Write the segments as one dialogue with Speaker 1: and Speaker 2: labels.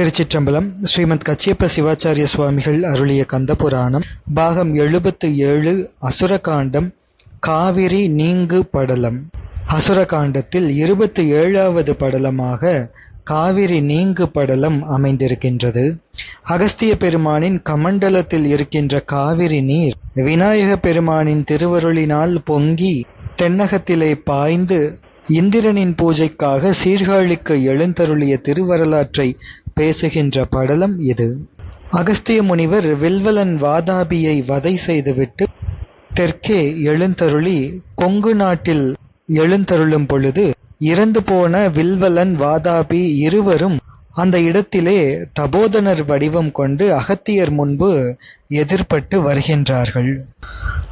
Speaker 1: திருச்சிற்றம்பலம் ஸ்ரீமத் கச்சியப்ப சிவாச்சாரிய சுவாமிகள் அருளிய கந்தபுராணம் பாகம் எழுபத்து ஏழு அசுரகாண்டம் காவிரி நீங்கு படலம். அசுரகாண்டத்தில் இருபத்தி ஏழாவது படலமாக காவிரி நீங்கு படலம் அமைந்திருக்கின்றது. அகஸ்திய பெருமானின் கமண்டலத்தில் இருக்கின்ற காவிரி நீர் விநாயக பெருமானின் திருவருளினால் பொங்கி தென்னகத்திலே பாய்ந்து இந்திரனின் பூஜைக்காக சீர்காழிக்கு எழுந்தருளிய திருவரலாற்றை பேசுகின்ற படலம் இது. அகஸ்திய முனிவர் வில்வலன் வாதாபியை வதை செய்துவிட்டு தெற்கே எழுந்தருளி கொங்கு நாட்டில் எழுந்தருளும் பொழுது இறந்து போன வில்வலன் வாதாபி இருவரும் அந்த இடத்திலே தபோதனர் வடிவம் கொண்டு அகத்தியர் முன்பு எதிர்பட்டு வருகின்றார்கள்.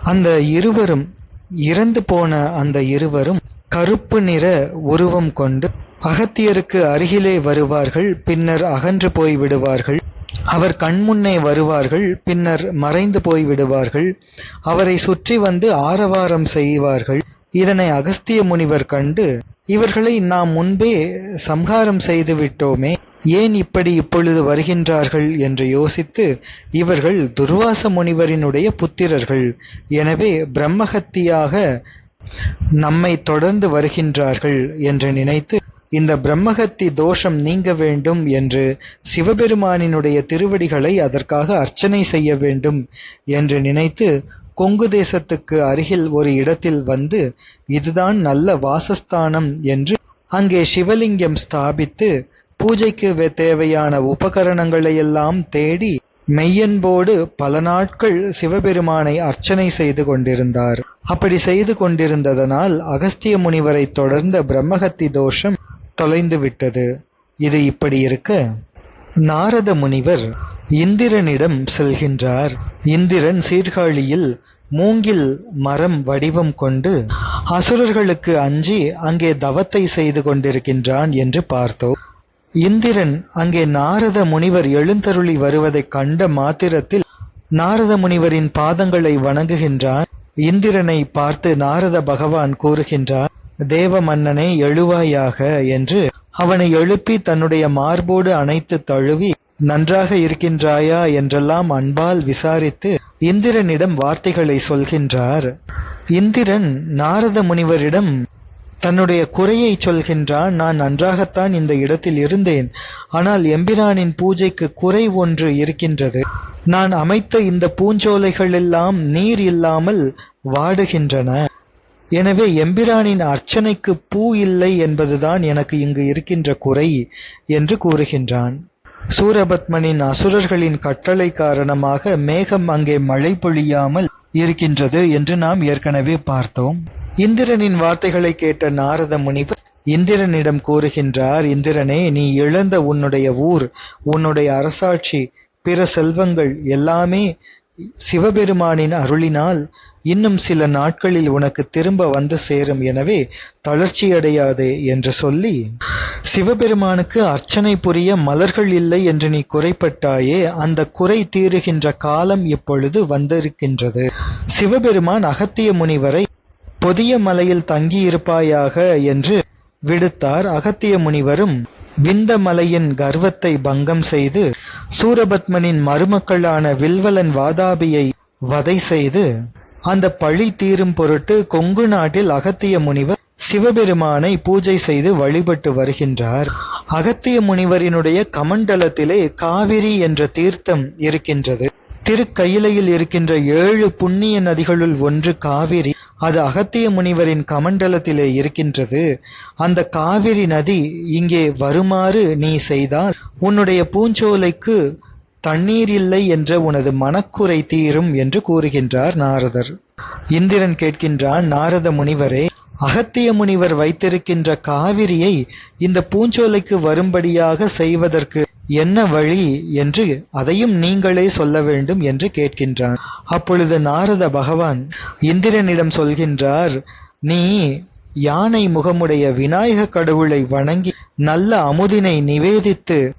Speaker 1: அந்த இருவரும் இறந்து போன அந்த இருவரும் கருப்பு நிற உருவம் கொண்டு அகத்தியருக்கு அருகிலே வருவார்கள் பின்னர் அகன்று போய் விடுவார்கள். அவர் கண்முன்னே வருவார்கள் பின்னர் மறைந்து போய் விடுவார்கள். அவரை சுற்றி வந்து ஆரவாரம் செய்வார்கள். இதனை அகஸ்திய முனிவர் கண்டு இவர்களை நாம் முன்பே சம்ஹாரம் செய்து விட்டோமே ஏன் இப்படி இப்பொழுது வருகின்றார்கள்? என்று யோசித்து இவர்கள் துர்வாச முனிவரினுடைய புத்திரர்கள். எனவே பிரம்மஹத்தியாக நம்மை தொடர்ந்து வருகின்றார்கள் என்று நினைத்து இந்த பிரம்மகத்தி தோஷம் நீங்க வேண்டும் என்று சிவபெருமானினுடைய திருவடிகளை அதற்காக அர்ச்சனை செய்ய வேண்டும் என்று நினைத்து கொங்கு தேசத்துக்கு அருகில் ஒரு இடத்தில் வந்து இதுதான் நல்ல வாசஸ்தானம் என்று அங்கே சிவலிங்கம் ஸ்தாபித்து பூஜைக்கு தேவையான உபகரணங்களையெல்லாம் தேடி மெய்யன்போடு பல நாட்கள் சிவபெருமானை அர்ச்சனை செய்து கொண்டிருந்தார். அப்படி செய்து கொண்டிருந்ததனால் அகஸ்திய முனிவரை தொடர்ந்த பிரம்மகத்தி தோஷம் தொலைந்து விட்டது இது இப்படி இருக்க நாரத முனிவர் இந்திரனிடம் செல்கின்றார். இந்திரன் சீர்காழியில் மூங்கில் மரம் வடிவம் கொண்டு அசுரர்களுக்கு அஞ்சி அங்கே தவத்தை செய்து கொண்டிருக்கின்றான் என்று பார்த்தோம். இந்திரன் அங்கே நாரத முனிவர் எழுந்தருளி வருவதைக் கண்ட மாத்திரத்தில் நாரத முனிவரின் பாதங்களை வணங்குகின்றான். இந்திரனை பார்த்து நாரத பகவான் கூறுகின்றார் தேவ மன்னனே எழுவாயாக என்று அவனை எழுப்பி தன்னுடைய மார்போடு அணைத்து தழுவி நன்றாக இருக்கின்றாயா? என்றெல்லாம் அன்பால் விசாரித்து இந்திரனிடம் வார்த்தைகளை சொல்கின்றார். இந்திரன் நாரத முனிவரிடம் தன்னுடைய குறையை சொல்கின்றான் நான் நன்றாகத்தான் இந்த இடத்தில் இருந்தேன். ஆனால் எம்பிரானின் பூஜைக்கு குறை ஒன்று இருக்கின்றது. நான் அமைத்த இந்த பூஞ்சோலைகளெல்லாம் நீர் இல்லாமல் வாடுகின்றன. எனவே எம்பிரானின் அர்ச்சனைக்கு பூ இல்லை என்பதுதான் எனக்கு இங்கு இருக்கின்ற குறை என்று கூறுகின்றான். சூரபத்மனின் அசுரர்களின் கட்டளை காரணமாக மேகம் அங்கே மழை பொழியாமல் இருக்கின்றது என்று நாம் ஏற்கனவே பார்த்தோம். இந்திரனின் வார்த்தைகளை கேட்ட நாரத முனிவர் இந்திரனிடம் கூறுகின்றார் இந்திரனே நீ இழந்த உன்னுடைய ஊர் உன்னுடைய அரசாட்சி பிற செல்வங்கள் எல்லாமே சிவபெருமானின் அருளினால் இன்னும் சில நாட்களில் உனக்கு திரும்ப வந்து சேரும். எனவே தளர்ச்சியடையாதே என்று சொல்லி சிவபெருமானுக்கு அர்ச்சனை புரிய மலர்கள் இல்லை என்று நீ குறைப்பட்டாயே அந்த குறை தீருகின்ற காலம் இப்பொழுது வந்திருக்கின்றது. சிவபெருமான் அகத்திய முனிவரை பொதிய மலையில் தங்கியிருப்பாயாக என்று விடுத்தார் அகத்திய முனிவரும். விந்த மலையின் கர்வத்தை பங்கம் செய்து சூரபத்மனின் மருமக்களான வில்வலன் வாதாபியை வதை செய்து அந்த பழி தீரும் பொருட்டு கொங்கு நாட்டில் அகத்திய முனிவர் சிவபெருமானை பூஜை செய்து வழிபட்டு வருகின்றார். அகத்திய முனிவரினுடைய கமண்டலத்திலே காவிரி என்ற தீர்த்தம் இருக்கின்றது. திருக்கயிலையில் இருக்கின்ற ஏழு புண்ணிய நதிகளுள் ஒன்று காவிரி அது அகத்திய முனிவரின் கமண்டலத்திலே இருக்கின்றது. அந்த காவிரி நதி இங்கே வருமாறு நீ செய்தால் உன்னுடைய பூஞ்சோலைக்கு தண்ணீர் இல்லை என்ற உனது மனக்குறை தீரும் என்று கூறுகின்றார் நாரதர். இந்திரன் கேட்கின்றான் நாரத முனிவரே அகத்திய முனிவர் வைத்திருக்கின்ற காவிரியை இந்த பூஞ்சோலைக்கு வரும்படியாக செய்வதற்கு என்ன வழி என்று அதையும் நீங்களே சொல்ல வேண்டும் என்று கேட்கின்றான். அப்பொழுது நாரத பகவான் இந்திரனிடம் சொல்கின்றார் நீ யானை முகமுடைய விநாயக கடவுளை வணங்கி நல்ல அமுதினை நிவேதித்து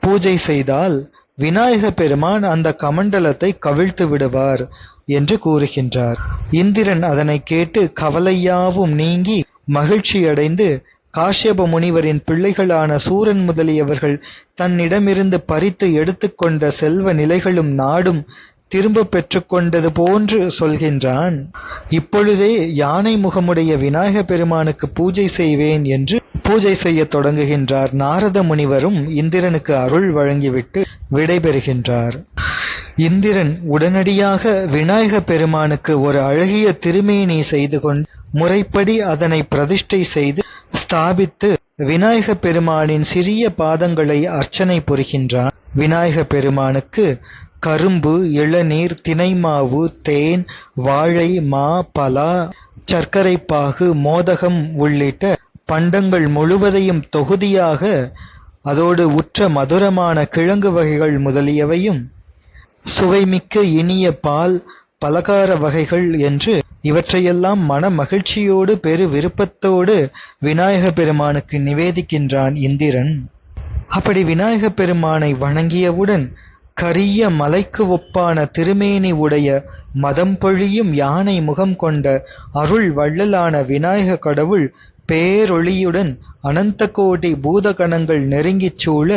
Speaker 1: பூஜை செய்தால் விநாயக பெருமான் அந்த கமண்டலத்தை கவிழ்த்து விடுவார் என்று கூறுகின்றார். இந்திரன் அதனை கேட்டு கவலையாவும் நீங்கி மகிழ்ச்சியடைந்து காஷ்யப முனிவரின் பிள்ளைகளான சூரன் முதலியவர்கள் தன்னிடமிருந்து பறித்து எடுத்துக்கொண்ட செல்வ நிலைகளும் நாடும் திரும்பப் பெற்றுக்கொண்டது போன்று சொல்கின்றான். இப்பொழுதே யானை முகமுடைய விநாயக பெருமானுக்கு பூஜை செய்வேன் என்று பூஜை செய்ய தொடங்குகின்றார். நாரத முனிவரும் இந்திரனுக்கு அருள் வழங்கிவிட்டு விடைபெறுகின்றார். இந்திரன் உடனடியாக விநாயக பெருமானுக்கு ஒரு அழகிய திருமேனி செய்து கொண்டு முறைப்படி அதனை பிரதிஷ்டை செய்து ஸ்தாபித்து விநாயக பெருமானின் சிறிய பாதங்களை அர்ச்சனை புரிகின்றான். விநாயக பெருமானுக்கு கரும்பு இளநீர் தினைமாவு தேன் வாழை மா பலா சர்க்கரை பாகு மோதகம் உள்ளிட்ட பண்டங்கள் முழுவதையும் தொகுதியாக அதோடு உற்ற மதுரமான கிழங்கு வகைகள் முதலியவையும் சுவைமிக்க இனிய பால் பலகார வகைகள் என்று இவற்றையெல்லாம் மன மகிழ்ச்சியோடு பெரு விருப்பத்தோடு விநாயக பெருமானுக்கு நிவேதிக்கின்றான் இந்திரன். அப்படி விநாயக பெருமானை வணங்கியவுடன் கரிய மலைக்கு ஒப்பான திருமேனி உடைய மதம் பொழியும் யானை முகம் கொண்ட அருள் வள்ளலான விநாயக கடவுள் பேரொளியுடன் அனந்த கோடி பூதகணங்கள் நெருங்கிச் சூழ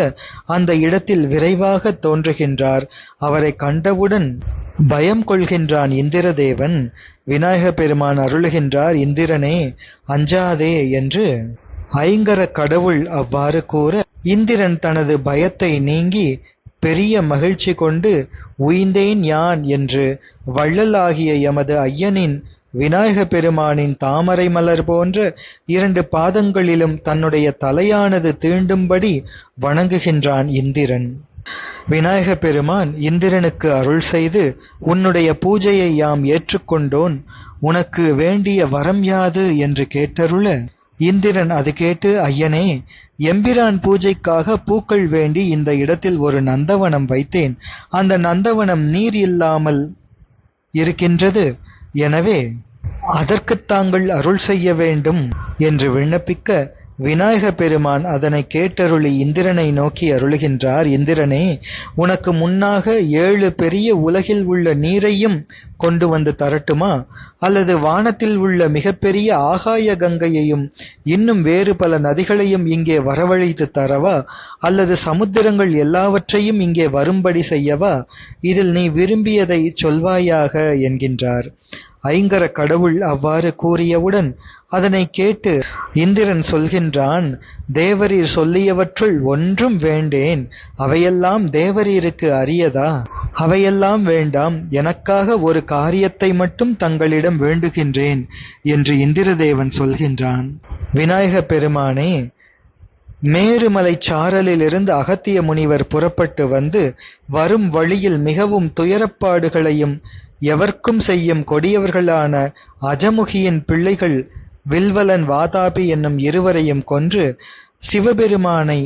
Speaker 1: அந்த இடத்தில் விரைவாக தோன்றுகின்றார். அவரை கண்டவுடன் பயம் கொள்கின்றான் இந்திரதேவன். விநாயக பெருமான் அருளுகின்றார் இந்திரனே அஞ்சாதே என்று ஐங்கர கடவுள் அவ்வாறு கூற இந்திரன் தனது பயத்தை நீங்கி பெரிய மகிழ்ச்சி கொண்டு உய்ந்தேன் யான் என்று வள்ளலாகிய எமது ஐயனின் விநாயக பெருமானின் தாமரை மலர் போன்ற இரண்டு பாதங்களிலும் தன்னுடைய தலையானது தீண்டும்படி வணங்குகின்றான் இந்திரன். விநாயக பெருமான் இந்திரனுக்கு அருள் செய்து உன்னுடைய பூஜையை யாம் ஏற்றுக்கொண்டோன். உனக்கு வேண்டிய வரம் யாது என்று கேட்டருள இந்திரன் அது கேட்டு ஐயனே எம்பிரான் பூஜைக்காக பூக்கள் வேண்டி இந்த இடத்தில் ஒரு நந்தவனம் வைத்தேன். அந்த நந்தவனம் நீர் இல்லாமல் இருக்கின்றது. எனவே அதற்குத் தாங்கள் அருள் செய்ய வேண்டும் என்று விண்ணப்பிக்க விநாயக பெருமான் அதனை கேட்டருளி இந்திரனை நோக்கி அருளுகின்றார் இந்திரனே உனக்கு முன்னாக ஏழு பெரிய உலகில் உள்ள நீரையும் கொண்டு வந்து தரட்டுமா? அல்லது வானத்தில் உள்ள மிகப்பெரிய ஆகாய கங்கையையும் இன்னும் வேறு பல நதிகளையும் இங்கே வரவழைத்து தரவா? அல்லது சமுத்திரங்கள் எல்லாவற்றையும் இங்கே வரும்படி செய்யவா? இதில் நீ விரும்பியதை சொல்வாயாக என்கின்றார். ஐங்கர கடவுள் அவ்வாறு கூறியவுடன் அதனை கேட்டு இந்திரன் சொல்கின்றான் தேவரீர் சொல்லியவற்றுள் ஒன்றும் வேண்டேன். அவையெல்லாம் தேவரீருக்கு அரியதா? அவையெல்லாம் வேண்டாம். எனக்காக ஒரு காரியத்தை மட்டும் தங்களிடம் வேண்டுகின்றேன் என்று இந்திரதேவன் சொல்கின்றான். விநாயக பெருமானே மேருமலை சாரலிலிருந்து அகத்திய முனிவர் புறப்பட்டு வந்து வரும் வழியில் மிகவும் துயரப்பாடுகளையும் எவர்க்கும் செய்யும் கொடியவர்களான அஜமுகியின் பிள்ளைகள் வில்வலன் வாதாபி என்னும் இருவரையும் கொன்று சிவபெருமானை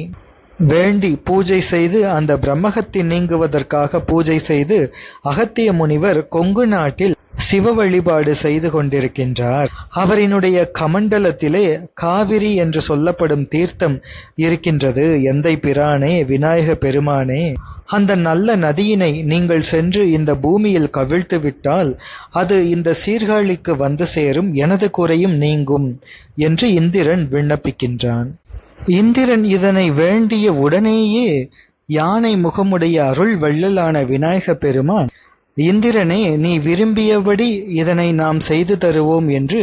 Speaker 1: வேண்டி பூஜை செய்து அந்த பிரம்மகத்தை நீங்குவதற்காக பூஜை செய்து அகத்திய முனிவர் கொங்கு நாட்டில் சிவ வழிபாடு செய்து கொண்டிருக்கின்றார். அவரினுடைய கமண்டலத்திலே காவிரி என்று சொல்லப்படும் தீர்த்தம் இருக்கின்றது. எந்தை பிரானே விநாயக பெருமானே. அந்த நல்ல நதியினை நீங்கள் சென்று இந்த பூமியில் கவிழ்த்து விட்டால் அது இந்த சீர்காழிக்கு வந்து சேரும் எனது குறையும் நீங்கும் என்று இந்திரன் விண்ணப்பிக்கின்றான். இந்திரன் இதனை வேண்டிய உடனேயே யானை முகமுடைய அருள் வள்ளலான விநாயக பெருமான் இந்திரனே நீ விரும்பியபடி இதனை நாம் செய்து தருவோம் என்று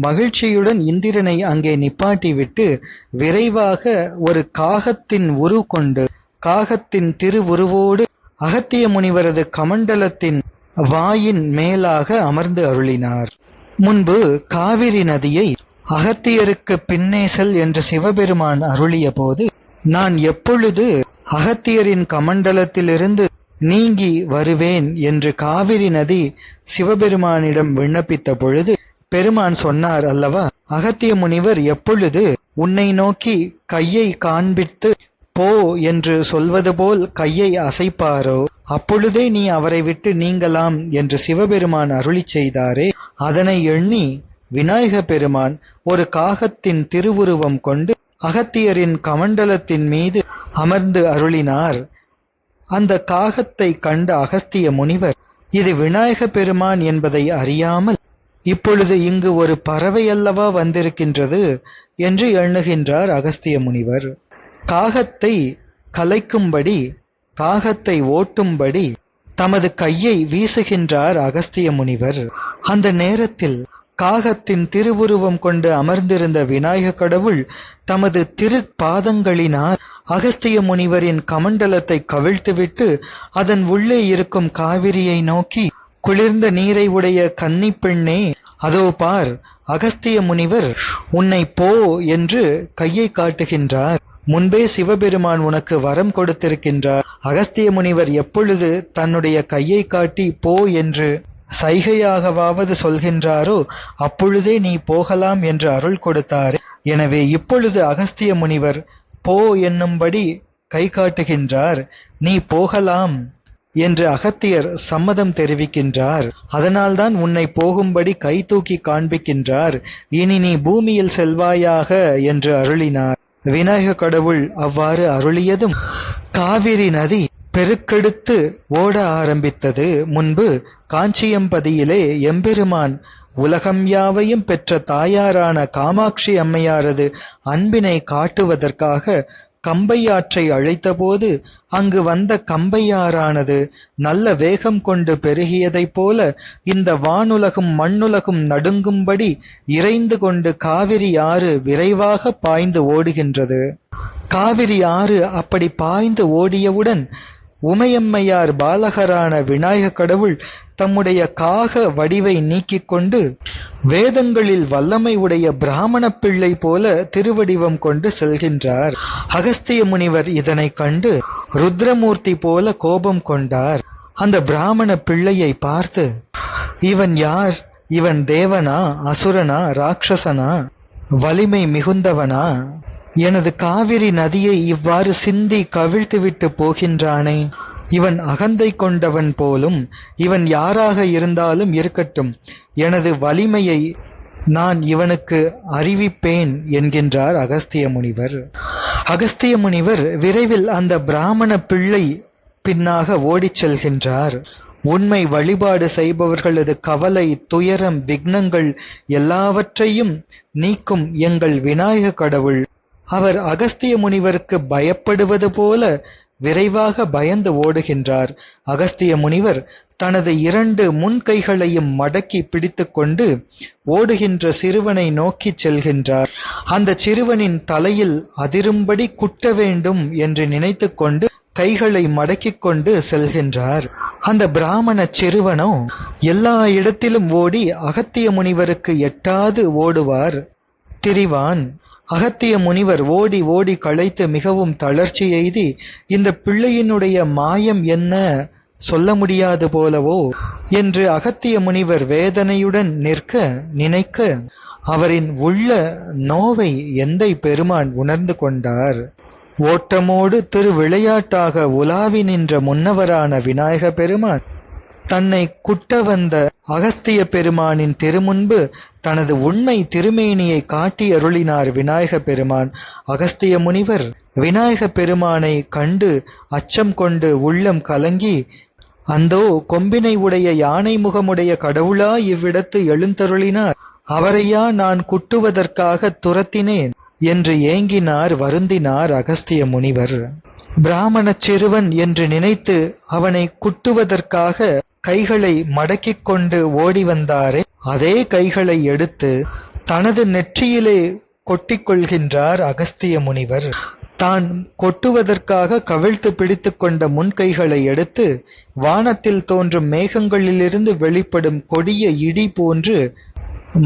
Speaker 1: மகிழ்ச்சியுடன் இந்திரனை அங்கே நிப்பாட்டிவிட்டு விரைவாக ஒரு காகத்தின் உரு கொண்டு காகத்தின் திருவுருவோடு அகத்திய முனிவரது கமண்டலத்தின் வாயின் மேலாக அமர்ந்து அருளினார். முன்பு காவிரி நதியை அகத்தியருக்கு பின்னே செல் என்று சிவபெருமான் அருளிய போது நான் எப்பொழுது அகத்தியரின் கமண்டலத்திலிருந்து நீங்கி வருவேன் என்று காவிரி நதி சிவபெருமானிடம் விண்ணப்பித்த பொழுது பெருமான் சொன்னார் அல்லவா அகத்திய முனிவர் எப்பொழுது உன்னை நோக்கி கையை காண்பித்து போ என்று சொல்வது போல் கையை அசைப்பாரோ? அப்பொழுதே நீ அவரை விட்டு நீங்கலாம் என்று சிவபெருமான் அருளிச் செய்தாரே. அதனை எண்ணி விநாயக பெருமான் ஒரு காகத்தின் திருவுருவம் கொண்டு அகத்தியரின் கமண்டலத்தின் மீது அமர்ந்து அருளினார். அந்த காகத்தை கண்ட அகஸ்திய முனிவர் இது விநாயக பெருமான் என்பதை அறியாமல் இப்பொழுது இங்கு ஒரு பறவை அல்லவா வந்திருக்கின்றது? என்று எண்ணுகின்றார் அகஸ்திய முனிவர். காகத்தை கலைக்கும்படி காகத்தை ஓட்டும்படி தமது கையை வீசுகின்றார் அகஸ்திய முனிவர். அந்த நேரத்தில் காகத்தின் திருவுருவம் கொண்டு அமர்ந்திருந்த விநாயக கடவுள் தமது திரு பாதங்களினால் அகஸ்திய முனிவரின் கமண்டலத்தை கவிழ்த்துவிட்டு அதன் உள்ளே இருக்கும் காவிரியை நோக்கி குளிர்ந்த நீரை உடைய கன்னி பெண்ணே அதோ பார் அகஸ்திய முனிவர் உன்னை போ என்று கையை காட்டுகின்றார். முன்பே சிவபெருமான் உனக்கு வரம் கொடுத்திருக்கின்றார். அகஸ்திய முனிவர் எப்பொழுது தன்னுடைய கையை காட்டி போ என்று சைகையாகவாவது சொல்கின்றாரோ அப்பொழுதே நீ போகலாம் என்று அருள் கொடுத்தார். எனவே இப்பொழுது அகஸ்திய முனிவர் போ என்னும்படி கை காட்டுகின்றார். நீ போகலாம் என்று அகத்தியர் சம்மதம் தெரிவிக்கின்றார். அதனால்தான் உன்னை போகும்படி கை தூக்கி காண்பிக்கின்றார். இனி நீ பூமியில் செல்வாயாக என்று அருளினார். விநாயக கடவுள் அவ்வாறு அருளியதும் காவிரி நதி பெருக்கெடுத்து ஓட ஆரம்பித்தது. முன்பு காஞ்சியம்பதியிலே எம்பெருமான் உலகம் யாவையும் பெற்ற தாயாரான காமாட்சி அம்மையாரது அன்பினை காட்டுவதற்காக கம்பையாற்றை அழைத்தபோது அங்கு வந்த கம்பையாறானது நல்ல வேகம் கொண்டு பெருகியதைப் போல இந்த வானுலகும் மண்ணுலகும் நடுங்கும்படி இறைந்து கொண்டு காவிரி ஆறு விரைவாக பாய்ந்து ஓடுகின்றது. காவிரி ஆறு அப்படி பாய்ந்து ஓடியவுடன் உமையம்மையார் பாலகரான விநாயக கடவுள் தம்முடைய காக வடிவை நீக்கிக் கொண்டு வேதங்களில் வல்லமை உடைய பிராமண பிள்ளை போல திருவடிவம் கொண்டு செல்கின்றார். அகஸ்திய முனிவர் இதனை கண்டு ருத்ரமூர்த்தி போல கோபம் கொண்டார். அந்த பிராமண பிள்ளையை பார்த்து இவன் யார்? இவன் தேவனா? அசுரனா? ராட்சசனா? வலிமை மிகுந்தவனா? எனது காவிரி நதியை இவ்வாறு சிந்தி கவிழ்த்துவிட்டு போகின்றானே. இவன் அகந்தை கொண்டவன் போலும் இவன் யாராக இருந்தாலும் இருக்கட்டும். எனது வலிமையை நான் இவனுக்கு அறிவிப்பேன் என்கின்றார் அகஸ்திய முனிவர். அகஸ்திய முனிவர் விரைவில் அந்த பிராமண பிள்ளை பின்னாக ஓடிச் செல்கின்றார். உண்மை வழிபாடு செய்பவர்களது கவலை துயரம் விக்னங்கள் எல்லாவற்றையும் நீக்கும் எங்கள் விநாயக கடவுள். அவர் அகஸ்திய முனிவருக்கு பயப்படுவது போல விரைவாக பயந்து ஓடுகின்றார். அகஸ்திய முனிவர் தனது இரண்டு முன்கைகளையும் மடக்கி பிடித்துக்கொண்டு ஓடுகின்ற சிறுவனை நோக்கிச் செல்கின்றார். அந்த சிறுவனின் தலையில் அதிரும்படி குட்ட வேண்டும் என்று நினைத்துக்கொண்டு கைகளை மடக்கிக் கொண்டு செல்கின்றார். அந்த பிராமண சிறுவனோ எல்லா இடத்திலும் ஓடி அகத்திய முனிவருக்கு எட்டாது ஓடுவார். திரிவான் அகத்திய முனிவர் ஓடி ஓடி களைத்து மிகவும் தளர்ச்சி எய்தி இந்த பிள்ளையினுடைய மாயம் என்ன? சொல்ல முடியாது போலவோ? என்று அகத்திய முனிவர் வேதனையுடன் நிற்க நினைக்க அவரின் உள்ள நோவை எந்தை பெருமான் உணர்ந்து கொண்டார்? ஓட்டமோடு திரு விளையாட்டாக உலாவி நின்ற முன்னவரான விநாயக பெருமான் தன்னை குட்ட வந்த அகஸ்திய பெருமானின் திருமுன்பு தனது உண்மை திருமேனியை காட்டி அருளினார் விநாயக பெருமான். அகஸ்திய முனிவர் விநாயக பெருமானை கண்டு அச்சம் கொண்டு உள்ளம் கலங்கி அந்தோ கொம்பினை உடைய யானை முகமுடைய கடவுளா இவ்விடத்து எழுந்தருளினார். அவரையா நான் குட்டுவதற்காக துரத்தினேன் என்று ஏங்கினார் வருந்தினார் அகஸ்திய முனிவர். பிராமணச் சிறுவன் என்று நினைத்து அவனை குட்டுவதற்காக கைகளை மடக்கிக் கொண்டு ஓடி வந்தாரே அதே கைகளை எடுத்து தனது நெற்றியிலே கொட்டிக் கொள்கின்றார் அகஸ்திய முனிவர். தான் கொட்டுவதற்காக கவிழ்த்து பிடித்துக் கொண்ட முன்கைகளை எடுத்து வானத்தில் தோன்றும் மேகங்களிலிருந்து வெளிப்படும் கொடிய இடி போன்று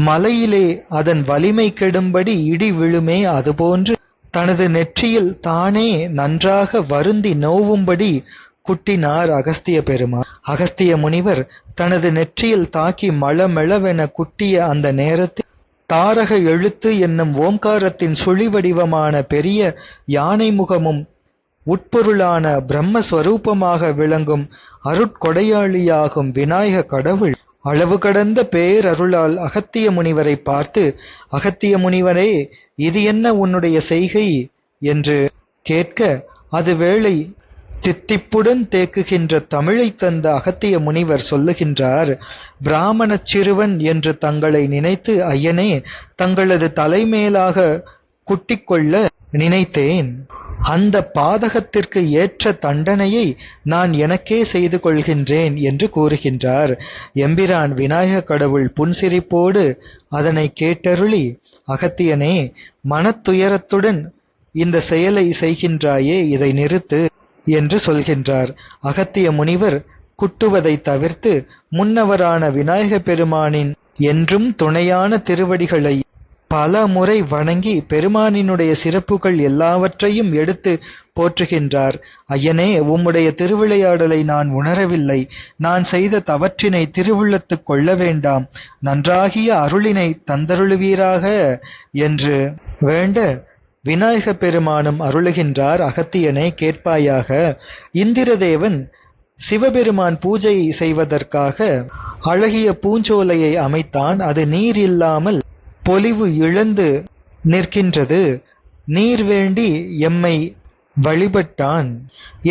Speaker 1: மலையிலே அதன் வலிமை கெடும்படி இடி விழுமே அதுபோன்று தனது நெற்றியில் தானே நன்றாக வருந்தி நோவும்படி குட்டினார் அகஸ்திய பெருமான் அகஸ்திய முனிவர் தனது நெற்றியில் தாக்கி மளமெளவென குட்டிய அந்த நேரத்தில் தாரக எழுத்து என்னும் ஓம்காரத்தின் சுழி வடிவமான பெரிய யானை முகமும் உட்பொருளான பிரம்மஸ்வரூபமாக விளங்கும் அருட்கொடையாளியாகும் விநாயக கடவுள் அளவு கடந்த பேரருளால் அகத்திய முனிவரை பார்த்து அகத்திய முனிவரே இது என்ன உன்னுடைய செய்கை? என்று கேட்க அது வேளை தித்திப்புடன் தேக்குகின்ற தமிழைத் தந்த அகத்திய முனிவர் சொல்லுகின்றார் பிராமணச் சிறுவன் என்று தங்களை நினைத்து ஐயனே தங்களது தலைமேலாக குட்டிக்கொள்ள நினைத்தேன். அந்த பாதகத்திற்கு ஏற்ற தண்டனையை நான் எனக்கே செய்து கொள்கின்றேன் என்று கூறுகின்றார். எம்பிரான் விநாயக கடவுள் புன்சிரிப்போடு அதனை கேட்டருளி அகத்தியனே மனத்துயரத்துடன் இந்த செயலை செய்கின்றாயே இதை நிறுத்து. என்று சொல்கின்றார். அகத்திய முனிவர் குட்டுவதை தவிர்த்து முன்னவரான விநாயக பெருமானின் என்றும் துணையான திருவடிகளை பல முறை வணங்கி பெருமானினுடைய சிறப்புகள் எல்லாவற்றையும் எடுத்து போற்றுகின்றார். ஐயனே உம்முடைய திருவிளையாடலை நான் உணரவில்லை. நான் செய்த தவற்றினை திருவுள்ளத்துக் கொள்ள வேண்டாம். நன்றாகிய அருளினை தந்தருளுவீராக என்று வேண்ட விநாயக பெருமானும் அருளுகின்றார் அகத்தியனை கேட்பாயாக. இந்திரதேவன் சிவபெருமான் பூஜை செய்வதற்காக அழகிய பூஞ்சோலையை அமைத்தான். அது நீர் இல்லாமல் பொலிவு இழந்து நிற்கின்றது. நீர் வேண்டி எம்மை வழிபட்டான்.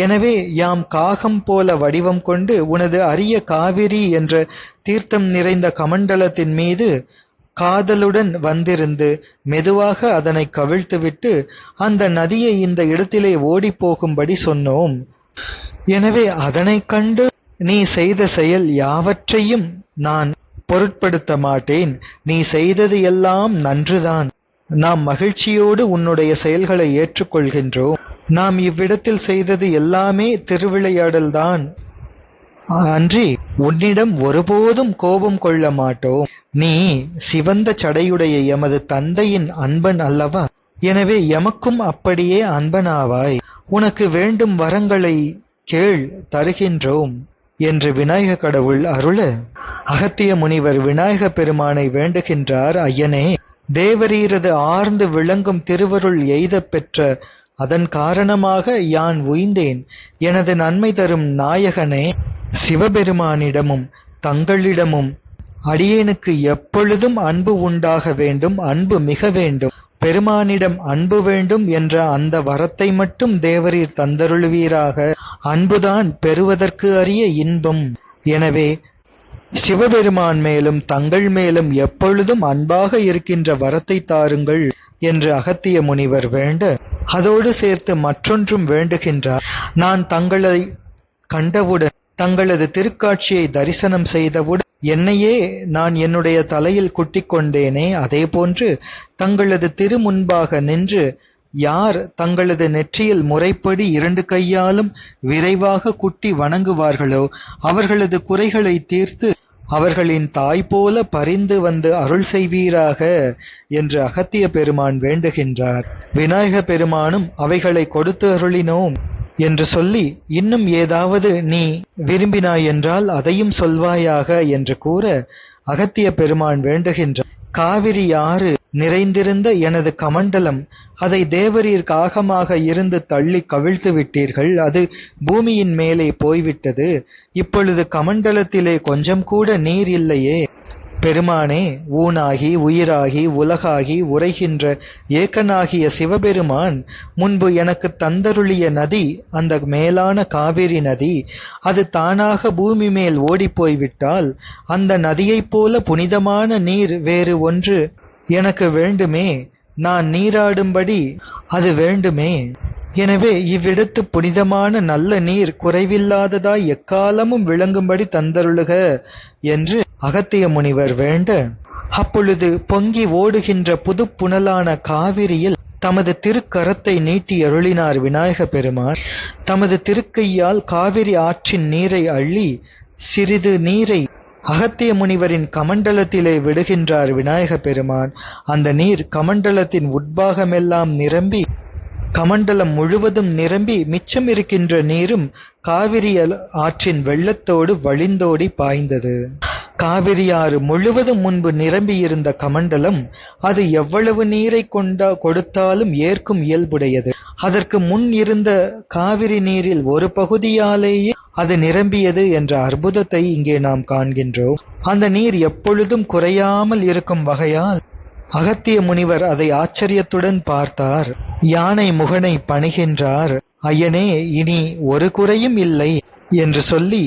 Speaker 1: எனவே யாம் காகம் போல வடிவம் கொண்டு உனது அரிய காவிரி என்ற தீர்த்தம் நிறைந்த கமண்டலத்தின் மீது காதலுடன் வந்திருந்து மெதுவாக அதனை கவிழ்த்துவிட்டு அந்த நதியை இந்த இடத்திலே ஓடிப்போகும்படி சொன்னோம். எனவே அதனைக் கண்டு நீ செய்த செயல் யாவற்றையும் நான் பொருட்படுத்த மாட்டேன். நீ செய்தது எல்லாம் நன்றுதான். நாம் மகிழ்ச்சியோடு உன்னுடைய செயல்களை ஏற்றுக்கொள்கின்றோம். நாம் இவ்விடத்தில் செய்தது எல்லாமே திருவிளையாடல்தான். அன்றி உன்னிடம் ஒருபோதும் கோபம் கொள்ள மாட்டோம். நீ சிவந்த சடையுடைய எமது தந்தையின் அன்பன் அல்லவா? எனவே எமக்கும் அப்படியே அன்பனாவாய். உனக்கு வேண்டும் வரங்களை கேள் தருகின்றோம் என்று விநாயக கடவுள் அருள. அகத்திய முனிவர் விநாயக பெருமானை வேண்டுகின்றார் ஐயனே தேவரீரது ஆர்ந்து விளங்கும் திருவருள் எய்தப் பெற்ற அதன் காரணமாக யான் உய்ந்தேன். எனது நன்மை தரும் நாயகனே சிவபெருமானிடமும் தங்களிடமும் அடியேனுக்கு எப்பொழுதும் அன்பு உண்டாக வேண்டும் அன்பு மிக வேண்டும். பெருமானிடம் அன்பு வேண்டும் என்ற அந்த வரத்தை மட்டும் தேவரீர் தந்தருளுவீராக. அன்புதான் பெறுவதற்கு அரிய இன்பம். எனவே சிவபெருமான் மேலும் தங்கள் மேலும் எப்பொழுதும் அன்பாக இருக்கின்ற வரத்தை தாருங்கள் என்று அகத்திய முனிவர் வேண்ட அதோடு சேர்த்து மற்றொன்றும் வேண்டுகின்றார். நான் தங்களை கண்டவுடன் தங்களது திருக்காட்சியை தரிசனம் செய்தவுடன் என்னையே நான் என்னுடைய தலையில் குட்டிக் கொண்டேனே அதேபோன்று தங்களது திரு முன்பாக நின்று யார் தங்களது நெற்றியில் முறைப்படி இரண்டு கையாலும் விரைவாக குட்டி வணங்குவார்களோ அவர்களது குறைகளை தீர்த்து அவர்களின் தாய் போல பரிந்து வந்து அருள் செய்வீராக என்று அகத்திய பெருமான் வேண்டுகின்றார். விநாயக பெருமானும் அவைகளை கொடுத்து அருளினோம். என்று சொல்லி இன்னும் ஏதாவது நீ விரும்பினாய் என்றால் அதையும் சொல்வாயாக என்று கூற அகத்திய பெருமான் வேண்டுகின்றார் காவிரி ஆறு நிறைந்திருந்த எனது கமண்டலம் அதை தேவரீர் காகமாக இருந்து தள்ளி கவிழ்த்து விட்டீர்கள் அது பூமியின் மேலே போய்விட்டது. இப்பொழுது கமண்டலத்திலே கொஞ்சம் கூட நீர் இல்லையே. பெருமானே ஊனாகி உயிராகி உலகாகி உரைகின்ற ஏக்கனாகிய சிவபெருமான் முன்பு எனக்கு தந்தருளிய நதி அந்த மேலான காவிரி நதி அது தானாக பூமி மேல் ஓடிப்போய்விட்டால் அந்த நதியைப் போல புனிதமான நீர் வேறு ஒன்று எனக்கு வேண்டுமே நான் நீராடும்படி அது வேண்டுமே. எனவே இவ்விடத்து புனிதமான நல்ல நீர் குறைவில்லாததாய் எக்காலமும் விளங்கும்படி தந்தருளுக என்று அகத்திய முனிவர் வேண்ட அப்பொழுது பொங்கி ஓடுகின்ற புதுப்புனலான காவிரியில் தமது திருக்கரத்தை நீட்டி அருளினார் விநாயக பெருமான் தமது திருக்கையால் காவிரி ஆற்றின் நீரை அள்ளி சிறிது நீரை அகத்திய முனிவரின் கமண்டலத்திலே விடுகின்றார் விநாயக பெருமான் அந்த நீர் கமண்டலத்தின் உட்பாகமெல்லாம் நிரம்பி கமண்டலம் முழுவதும் நிரம்பி மிச்சம் இருக்கின்ற நீரும் காவிரி அல- ஆற்றின் வெள்ளத்தோடு வழிந்தோடி பாய்ந்தது. காவிரியாறு முழுவதும் முன்பு நிரம்பியிருந்த கமண்டலம் அது எவ்வளவு நீரை கொண்டா கொடுத்தாலும் ஏற்கும் இயல்புடையது. அதற்கு முன் இருந்த காவிரி நீரில் ஒரு பகுதியாலேயே அது நிரம்பியது என்ற அற்புதத்தை இங்கே நாம் காண்கின்றோம். அந்த நீர் எப்பொழுதும் குறையாமல் இருக்கும் வகையால் அகத்திய முனிவர் அதை ஆச்சரியத்துடன் பார்த்தார். யானை முகனை பணிகின்றார். ஐயனே இனி ஒரு குறையும் இல்லை என்று சொல்லி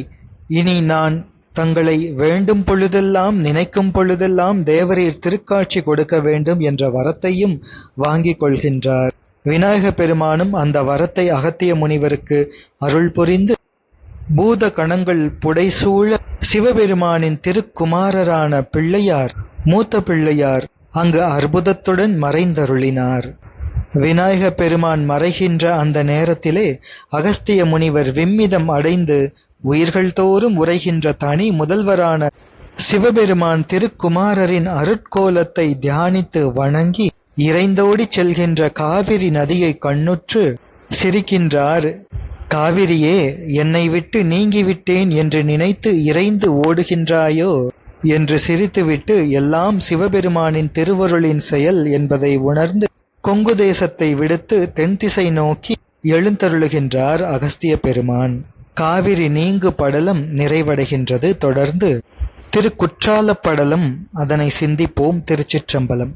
Speaker 1: இனி நான் தங்களை வேண்டும் பொழுதெல்லாம் நினைக்கும் பொழுதெல்லாம் தேவரீர் திருக்காட்சி கொடுக்க வேண்டும் என்ற வரத்தையும் வாங்கிக் கொள்கின்றார். விநாயக பெருமானும் அந்த வரத்தை அகத்திய முனிவருக்கு அருள் புரிந்து பூத கணங்கள் புடைசூழ சிவபெருமானின் திருக்குமாரரான பிள்ளையார் மூத்த பிள்ளையார் அங்கு அற்புதத்துடன் மறைந்தருளினார். விநாயக பெருமான் மறைகின்ற அந்த நேரத்திலே அகஸ்திய முனிவர் விம்மிதம் அடைந்து உயிர்கள் தோறும் உரைகின்ற தனி முதல்வரான சிவபெருமான் திருக்குமாரரின் அருட்கோலத்தை தியானித்து வணங்கி இறைந்தோடிச் செல்கின்ற காவிரி நதியை கண்ணுற்று சிரிக்கின்றார். காவிரியே என்னை விட்டு நீங்கிவிட்டேன் என்று நினைத்து இறைந்து ஓடுகின்றாயோ? என்று சிரித்துவிட்டு எல்லாம் சிவபெருமானின் திருவருளின் செயல் என்பதை உணர்ந்து கொங்கு தேசத்தை விடுத்து தென்திசை நோக்கி எழுந்தருளுகின்றார் அகஸ்திய பெருமான். காவிரி நீங்கு படலம் நிறைவடைகின்றது. தொடர்ந்து திருக்குற்றாலப் படலம் அதனை சிந்திப்போம் திருச்சிற்றம்பலம்.